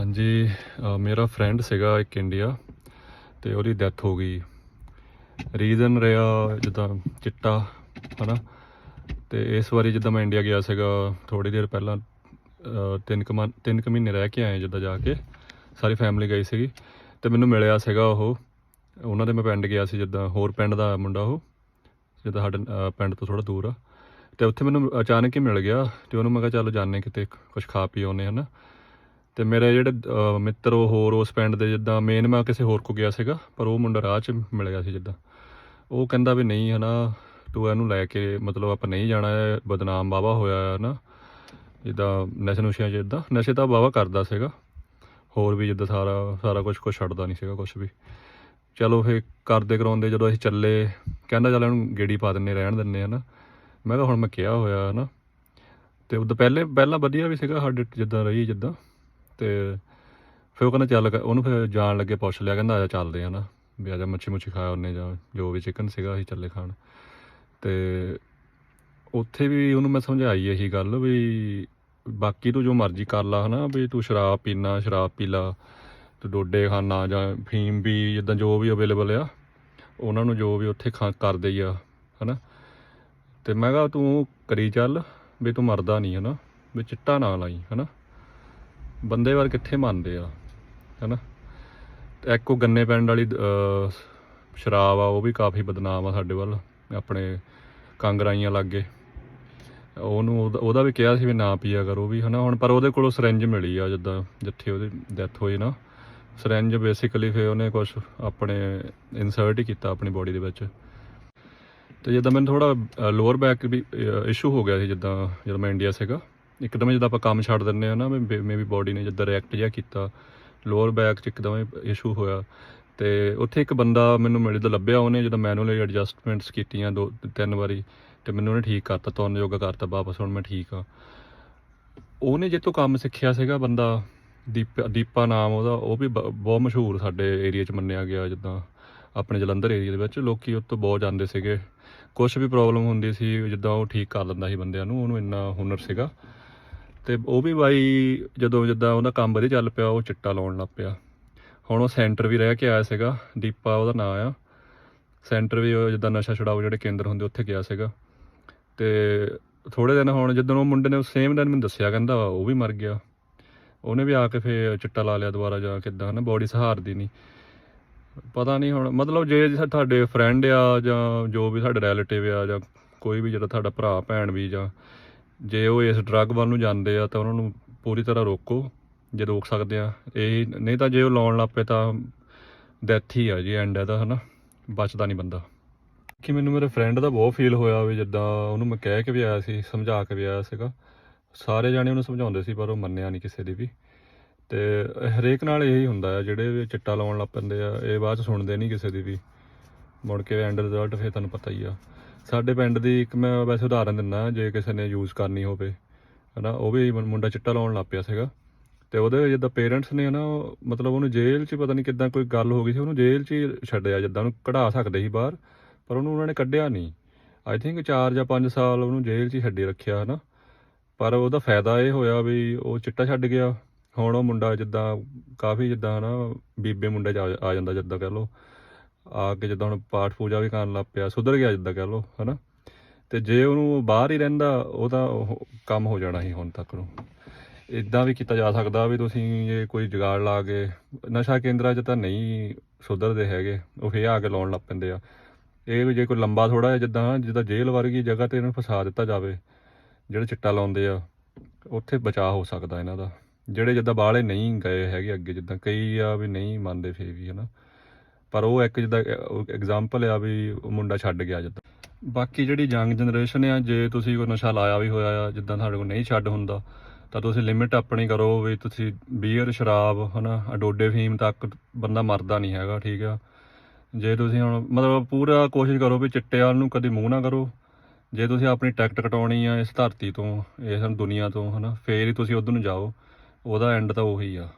ਹਾਂਜੀ ਮੇਰਾ ਫਰੈਂਡ ਸੀਗਾ ਇੱਕ ਇੰਡੀਆ ਤੇ ਉਹਦੀ ਡੈਥ ਹੋ ਗਈ। ਰੀਜ਼ਨ ਰਿਹਾ ਜਿੱਦਾਂ ਚਿੱਟਾ, ਹਨਾ? ਤੇ ਇਸ ਵਾਰੀ ਜਿੱਦਾਂ ਮੈਂ ਇੰਡੀਆ ਗਿਆ ਸੀਗਾ ਥੋੜੀ ਦੇਰ ਪਹਿਲਾਂ ਤਿੰਨ ਕੁ ਮਨ- ਤਿੰਨ ਕੁ ਮਹੀਨੇ ਰਹਿ ਕੇ ਆਏ ਜਿੱਦਾਂ ਜਾ ਕੇ। ਸਾਰੀ ਫੈਮਿਲੀ ਗਈ ਸੀਗੀ ਤੇ ਮੈਨੂੰ ਮਿਲਿਆ ਸੀਗਾ ਉਹ। ਉਹਨਾਂ ਦੇ ਮੈਂ ਪਿੰਡ ਗਿਆ ਸੀ ਜਿੱਦਾਂ, ਹੋਰ ਪਿੰਡ ਦਾ ਮੁੰਡਾ ਉਹ, ਜਿੱਦਾਂ ਸਾਡੇ ਪਿੰਡ ਤੋਂ ਥੋੜਾ ਦੂਰ ਆ। ਤੇ ਉੱਥੇ ਮੈਨੂੰ ਅਚਾਨਕ ਹੀ ਮਿਲ ਗਿਆ ਤੇ ਉਹਨੂੰ ਮੈਂ ਕਿਹਾ, ਚੱਲ ਜਾਣੇ ਕਿਤੇ ਕੁਝ ਖਾ ਪੀ ਆਉਂਦੇ ਹਨਾ? ਤੇ ਮੇਰੇ ਜਿਹੜੇ ਮਿੱਤਰ ਉਹ ਹੋਰ ਉਸ ਪਿੰਡ ਦੇ ਜਿੱਦਾਂ ਮੇਨ ਮੈਂ ਕਿਸੇ ਹੋਰ ਕੋ ਗਿਆ ਸੀਗਾ, ਪਰ ਉਹ ਮੁੰਡਾ ਰਾਹ 'ਚ ਮਿਲ ਗਿਆ ਸੀ ਜਿੱਦਾਂ। ਉਹ ਕਹਿੰਦਾ ਵੀ ਨਹੀਂ ਹਨਾ, ਤੂੰ ਇਹਨੂੰ ਲੈ ਕੇ ਮਤਲਬ ਆਪਾਂ ਨਹੀਂ ਜਾਣਾ ਬਦਨਾਮ ਬਾਵਾ ਹੋਇਆ ਹੈ ਨਾ। ਜਿੱਦਾਂ ਨਸ਼ੇ ਨੁਸ਼ਿਆਂ 'ਚ ਜਿੱਦਾਂ, ਨਸ਼ੇ ਤਾਂ ਬਾਵਾ ਕਰਦਾ ਸੀਗਾ। ਹੋਰ ਵੀ ਜਿੱਦਾਂ ਸਾਰਾ ਸਾਰਾ ਕੁਝ ਕੁਛ ਛੱਡਦਾ ਨਹੀਂ ਸੀਗਾ ਕੁਝ ਵੀ। ਚਲੋ ਫੇ ਕਰਦੇ ਕਰਾਉਂਦੇ ਜਦੋਂ ਅਸੀਂ ਚੱਲੇ, ਕਹਿੰਦਾ ਚੱਲ ਇਹਨੂੰ ਗੇੜੀ ਪਾ ਦਿੰਨੇ ਰਹਿਣ ਦਿੰਨੇ ਹਨਾ। ਮੈਂ ਕਿਹਾ ਹੁਣ ਮੈਂ ਕਿਹਾ ਹੋਇਆ ਹਨਾ। ਤੇ ਉਦੋਂ ਪਹਿਲੇ, ਪਹਿਲਾਂ ਵਧੀਆ ਵੀ ਸੀਗਾ, ਸਾਡੇ ਜਿੱਦਾਂ ਰਹੀ ਜਿੱਦਾਂ। ਤੇ ਫਿਰ ਉਹ ਕਹਿੰਦਾ ਚੱਲ ਉਹਨੂੰ ਫਿਰ ਜਾਣ ਲੱਗੇ ਪੁੱਛ ਲਿਆ, ਕਹਿੰਦਾ ਆ ਜਾ ਚੱਲਦੇ ਆ ਨਾ, ਵੀ ਆ ਮੱਛੀ ਮੁੱਛੀ ਖਾ ਉਹਨੇ ਜਾਂ ਜੋ ਵੀ ਚਿਕਨ ਸੀਗਾ ਅਸੀਂ ਚੱਲੇ ਖਾਣ। ਤੇ ਉੱਥੇ ਵੀ ਉਹਨੂੰ ਮੈਂ ਸਮਝਾਈ ਇਹੀ ਗੱਲ ਵੀ ਬਾਕੀ ਤੂੰ ਜੋ ਮਰਜ਼ੀ ਕਰ ਲਾ ਹਨਾ, ਵੀ ਤੂੰ ਸ਼ਰਾਬ ਪੀਣਾ ਸ਼ਰਾਬ ਪੀ ਲਾ, ਤੂੰ ਡੋਡੇ ਖਾਣਾ ਜਾਂ ਫੀਮ ਵੀ ਜਿੱਦਾਂ ਜੋ ਵੀ ਅਵੇਲੇਬਲ ਆ, ਉਹਨਾਂ ਨੂੰ ਜੋ ਵੀ ਉੱਥੇ ਖਾ, ਕਰਦੇ ਹੀ ਆ, ਹਨਾ। ਤੇ ਮੈਂ ਕਿਹਾ ਤੂੰ ਕਰੀ ਚੱਲ, ਵੀ ਤੂੰ ਮਰਦਾ ਨਹੀਂ ਹਨਾ, ਵੀ ਚਿੱਟਾ ਨਾ ਲਾਈ, ਹਨਾ। ਬੰਦੇ ਵਾਰ ਕਿੱਥੇ ਮੰਨਦੇ ਆ, ਹਨਾ? ਤੇ ਇੱਕ ਉਹ ਗੰਨੇ ਪਿੰਡ ਵਾਲੀ ਸ਼ਰਾਬ ਆ, ਉਹ ਵੀ ਕਾਫੀ ਬਦਨਾਮ ਆ ਸਾਡੇ ਵੱਲ, ਆਪਣੇ ਕਾਂਗਰਾਈਆਂ ਲੱਗੇ। ਉਹਨੂੰ ਉਹਦਾ- ਉਹਦਾ ਵੀ ਕਿਹਾ ਸੀ ਵੀ ਨਾ ਪੀਆ ਕਰੋ ਵੀ, ਹਨਾ? ਹੁਣ ਪਰ ਉਹਦੇ ਕੋਲੋਂ ਸਰੰਜ ਮਿਲੀ ਆ ਜਿੱਦਾਂ, ਜਿੱਥੇ ਉਹਦੀ ਡੈਥ ਹੋਈ ਨਾ। ਸਰੰਜ ਬੇਸਿਕਲੀ ਫੇ ਉਹਨੇ ਕੁਝ ਆਪਣੇ ਇਨਸਰਟ ਹੀ ਕੀਤਾ ਆਪਣੀ ਬੋਡੀ ਦੇ ਵਿੱਚ। ਤੇ ਜਿੱਦਾਂ ਮੈਨੂੰ ਥੋੜਾ ਲੋਅਰ ਬੈਕ ਵੀ ਇਸ਼ੂ ਹੋ ਗਿਆ ਸੀ ਜਿੱਦਾਂ, ਜਦੋਂ ਮੈਂ ਇੰਡੀਆ ਸੀਗਾ। ਇੱਕਦਮ ਜਦੋਂ ਆਪਾਂ ਕੰਮ ਛੱਡ ਦਿੰਨੇ ਆ ਨਾ ਮੇਬੀ ਬੋਡੀ ਨੇ ਜਿੱਦਾਂ ਰਿਐਕਟ ਜਿਹਾ ਕੀਤਾ ਲੋਅਰ ਬੈਕ ਚ ਇੱਕਦਮ ਇਸ਼ੂ ਹੋਇਆ। ਤੇ ਉੱਥੇ ਇੱਕ ਬੰਦਾ ਮੈਨੂੰ ਮਿਲੇ ਤਾਂ ਲੱਭਿਆ ਉਹਨੇ, ਜਦੋਂ ਮੈਨੂਅਲੀ ਐਡਜਸਟਮੈਂਟਸ ਕੀਤੀਆਂ ਦੋ ਤਿੰਨ ਵਾਰੀ, ਤੇ ਮੈਨੂੰ ਉਹਨੇ ਠੀਕ ਕਰਤਾ ਤੁਰਨ ਯੋਗਾ ਕਰਤਾ, ਵਾਪਸ ਹੁਣ ਮੈਂ ਠੀਕ ਆ ਉਹਨੇ ਜਿੱਤੋਂ ਕੰਮ ਸਿੱਖਿਆ ਸੀਗਾ ਬੰਦਾ, ਦੀਪ ਦੀਪਾ ਨਾਮ ਉਹਦਾ, ਉਹ ਵੀ ਬ- ਬਹੁਤ ਮਸ਼ਹੂਰ ਸਾਡੇ ਏਰੀਆ 'ਚ ਮੰਨਿਆ ਗਿਆ ਜਿੱਦਾਂ, ਆਪਣੇ ਜਲੰਧਰ ਏਰੀਆ ਦੇ ਵਿੱਚ, ਲੋਕੀ ਉੱਤੋਂ ਬਹੁਤ ਜਾਂਦੇ ਸੀਗੇ। ਕੁਝ ਵੀ ਪ੍ਰੋਬਲਮ ਹੁੰਦੀ ਸੀ, ਜਿੱਦਾਂ ਉਹ ਠੀਕ ਕਰ ਲੈਂਦਾ ਸੀ ਬੰਦਿਆਂ ਨੂੰ, ਉਹਨੂੰ ਇੰਨਾ ਹੁਨਰ ਸੀਗਾ। ਤੇ ਉਹ ਵੀ ਬਾਈ ਜਦੋਂ ਜਿੱਦਾਂ ਉਹਦਾ ਕੰਮ ਵਧੀਆ ਚੱਲ ਪਿਆ, ਉਹ ਚਿੱਟਾ ਲਾਉਣ ਲੱਗ ਪਿਆ। ਹੁਣ ਉਹ ਸੈਂਟਰ ਵੀ ਰਹਿ ਕੇ ਆਇਆ ਸੀਗਾ, ਦੀਪਾ ਉਹਦਾ ਨਾਂ ਆ। ਸੈਂਟਰ ਵੀ ਜਿੱਦਾਂ ਨਸ਼ਾ ਛੁਡਾਓ ਜਿਹੜੇ ਕੇਂਦਰ ਹੁੰਦੇ ਉੱਥੇ ਗਿਆ ਸੀਗਾ। ਤੇ ਥੋੜੇ ਦਿਨ ਹੁਣ ਜਦੋਂ ਉਹ ਮੁੰਡੇ ਨੇ ਸੇਮ ਦਿਨ ਮੈਨੂੰ ਦੱਸਿਆ, ਕਹਿੰਦਾ ਉਹ ਵੀ ਮਰ ਗਿਆ। ਉਹਨੇ ਵੀ ਆ ਕੇ ਫੇਰ ਚਿੱਟਾ ਲਾ ਲਿਆ ਦੁਬਾਰਾ ਜਾਂ ਕਿੱਦਾਂ ਨਾ ਬੋਡੀ ਸਹਾਰਦੀ ਨਹੀਂ ਪਤਾ ਨਹੀਂ ਹੁਣ, ਮਤਲਬ ਜੇ ਤੁਹਾਡੇ ਫਰੈਂਡ ਆ ਜਾਂ ਜੋ ਵੀ ਸਾਡੇ ਰਿਲੇਟਿਵ ਆ ਜਾਂ ਕੋਈ ਵੀ ਜਿਹੜਾ ਤੁਹਾਡਾ ਭਰਾ, ਭੈਣ ਵੀ ਜਾਂ ਜੇ ਉਹ ਇਸ ਡਰੱਗ ਵੱਲ ਨੂੰ ਜਾਂਦੇ ਆ ਤਾਂ ਉਹਨਾਂ ਨੂੰ ਪੂਰੀ ਤਰ੍ਹਾਂ ਰੋਕੋ, ਜੇ ਰੋਕ ਸਕਦੇ ਆ। ਇਹ ਨਹੀਂ ਤਾਂ ਜੇ ਉਹ ਲਾਉਣ ਲੱਗ ਪਏ ਤਾਂ ਡੈਥ ਹੀ ਆ ਜੀ ਐਂਡ ਇਹਦਾ ਹਨਾ? ਬਚਦਾ ਨਹੀਂ ਬੰਦਾ। ਕਿ ਮੈਨੂੰ ਮੇਰੇ ਫਰੈਂਡ ਦਾ ਬਹੁਤ ਫੀਲ ਹੋਇਆ ਵੀ ਜਿੱਦਾਂ ਉਹਨੂੰ ਮੈਂ ਕਹਿ ਕੇ ਵੀ ਆਇਆ ਸੀ, ਸਮਝਾ ਕੇ ਵੀ ਆਇਆ ਸੀਗਾ। ਸਾਰੇ ਜਾਣੇ ਉਹਨੂੰ ਸਮਝਾਉਂਦੇ ਸੀ, ਪਰ ਉਹ ਮੰਨਿਆ ਨਹੀਂ ਕਿਸੇ ਦੀ ਵੀ। ਤੇ ਹਰੇਕ ਨਾਲ ਇਹੀ ਹੁੰਦਾ ਆ, ਜਿਹੜੇ ਵੀ ਚਿੱਟਾ ਲਾਉਣ ਲੱਗ ਪੈਂਦੇ ਆ, ਇਹ ਬਾਅਦ ਚ ਸੁਣਦੇ ਨਹੀਂ ਕਿਸੇ ਦੀ ਵੀ। ਮੁੜ ਕੇ ਐਂਡ ਰਿਜ਼ਲਟ ਫਿਰ ਤੁਹਾਨੂੰ ਪਤਾ ਹੀ ਆ। ਸਾਡੇ ਪਿੰਡ ਦੀ ਇੱਕ ਮੈਂ ਵੈਸੇ ਉਦਾਹਰਨ ਦਿੰਦਾ, ਜੇ ਕਿਸੇ ਨੇ ਯੂਜ਼ ਕਰਨੀ ਹੋਵੇ, ਹਨਾ, ਉਹ ਵੀ ਮੁੰਡਾ ਚਿੱਟਾ ਲਾਉਣ ਲੱਗ ਪਿਆ ਸੀਗਾ। ਤੇ ਉਹਦੇ ਜਿੱਦਾਂ ਪੇਰੈਂਟਸ ਨੇ ਹਨਾ, ਉਹ ਮਤਲਬ ਉਹਨੂੰ ਜੇਲ੍ਹ 'ਚ ਪਤਾ ਨਹੀਂ ਕਿੱਦਾਂ ਕੋਈ ਗੱਲ ਹੋ ਗਈ ਸੀ, ਉਹਨੂੰ ਜੇਲ੍ਹ 'ਚ ਹੀ ਛੱਡਿਆ, ਜਿੱਦਾਂ ਉਹਨੂੰ ਕਢਾ ਸਕਦੇ ਸੀ ਬਾਹਰ, ਪਰ ਉਹਨੂੰ ਉਹਨਾਂ ਨੇ ਕੱਢਿਆ ਨਹੀਂ ਆਈ ਥਿੰਕ 4 ਜਾਂ 5 ਸਾਲ ਉਹਨੂੰ ਜੇਲ੍ਹ 'ਚ ਹੀ ਛੱਡੀ ਰੱਖਿਆ, ਹਨਾ। ਪਰ ਉਹਦਾ ਫਾਇਦਾ ਇਹ ਹੋਇਆ ਵੀ ਉਹ ਚਿੱਟਾ ਛੱਡ ਗਿਆ। ਹੁਣ ਉਹ ਮੁੰਡਾ ਜਿੱਦਾਂ, ਕਾਫੀ ਜਿੱਦਾਂ, ਹਨਾ, ਬੀਬੇ ਮੁੰਡੇ 'ਚ ਆ ਆ ਜਾਂਦਾ, ਜਿੱਦਾਂ ਕਹਿ ਲਓ। ਆ ਕੇ ਜਿੱਦਾਂ ਹੁਣ ਪਾਠ ਪੂਜਾ ਵੀ ਕਰਨ ਲੱਗ ਪਿਆ, ਸੁਧਰ ਗਿਆ ਜਿੱਦਾਂ ਕਹਿ ਲਓ, ਹਨਾ? ਤੇ ਜੇ ਉਹਨੂੰ ਬਾਹਰ ਹੀ ਰਹਿੰਦਾ ਉਹਦਾ ਉਹ ਕੰਮ ਹੋ ਜਾਣਾ ਸੀ ਹੁਣ ਤੱਕ ਨੂੰ। ਇਦਾਂ ਵੀ ਕੀਤਾ ਜਾ ਸਕਦਾ ਵੀ ਤੁਸੀਂ ਜੇ ਕੋਈ ਜੁਗਾੜ ਲਾ ਕੇ, ਨਸ਼ਾ ਕੇਂਦਰਾਂ 'ਚ ਤਾਂ ਨਹੀਂ ਸੁਧਰਦੇ ਹੈਗੇ, ਉਹ ਫੇਰ ਆ ਕੇ ਲਾਉਣ ਲੱਗ ਪੈਂਦੇ ਆ। ਇਹ ਵੀ ਜੇ ਕੋਈ ਲੰਬਾ ਥੋੜਾ ਜਿਹਾ ਜਿੱਦਾਂ ਜਿੱਦਾਂ ਜੇਲ੍ਹ ਵਰਗੀ ਜਗ੍ਹਾ ਤੇ ਇਹਨੂੰ ਫਸਾ ਦਿੱਤਾ ਜਾਵੇ, ਜਿਹੜੇ ਚਿੱਟਾ ਲਾਉਂਦੇ ਆ, ਉੱਥੇ ਬਚਾਅ ਹੋ ਸਕਦਾ ਇਹਨਾਂ ਦਾ। ਜਿਹੜੇ ਜਿੱਦਾਂ ਬਾਹਲੇ ਨਹੀਂ ਗਏ ਹੈਗੇ ਅੱਗੇ, ਜਿੱਦਾਂ ਕਈ ਆ ਵੀ ਨਹੀਂ ਮੰਨਦੇ ਫੇਰ ਵੀ, ਹਨਾ? ਪਰ ਉਹ ਇੱਕ ਜਿੱਦਾਂ ਐਗਜ਼ਾਮਪਲ ਆ ਵੀ ਉਹ ਮੁੰਡਾ ਛੱਡ ਗਿਆ ਜਿੱਦਾਂ। ਬਾਕੀ ਜਿਹੜੀ ਯੰਗ ਜਨਰੇਸ਼ਨ ਆ, ਜੇ ਤੁਸੀਂ ਕੋਈ ਨਸ਼ਾ ਲਾਇਆ ਵੀ ਹੋਇਆ ਆ, ਜਿੱਦਾਂ ਤੁਹਾਡੇ ਕੋਲ ਨਹੀਂ ਛੱਡ ਹੁੰਦਾ, ਤਾਂ ਤੁਸੀਂ ਲਿਮਿਟ ਆਪਣੀ ਕਰੋ ਵੀ ਤੁਸੀਂ ਬੀਅਰ ਸ਼ਰਾਬ, ਹਨਾ, ਅਡੋਡੇ ਫੀਮ ਤੱਕ ਬੰਦਾ ਮਰਦਾ ਨਹੀਂ ਹੈਗਾ, ਠੀਕ ਆ। ਜੇ ਤੁਸੀਂ ਹੁਣ, ਮਤਲਬ ਪੂਰਾ ਕੋਸ਼ਿਸ਼ ਕਰੋ ਵੀ ਚਿੱਟੇ ਵਾਲ ਨੂੰ ਕਦੇ ਮੂੰਹ ਨਾ ਕਰੋ। ਜੇ ਤੁਸੀਂ ਆਪਣੀ ਟਿਕਟ ਕਟਾਉਣੀ ਆ ਇਸ ਧਰਤੀ ਤੋਂ, ਇਸ ਦੁਨੀਆ ਤੋਂ, ਹਨਾ, ਫੇਰ ਹੀ ਤੁਸੀਂ ਉਧਰ ਨੂੰ ਜਾਓ। ਉਹਦਾ ਐਂਡ ਤਾਂ ਉਹੀ ਆ।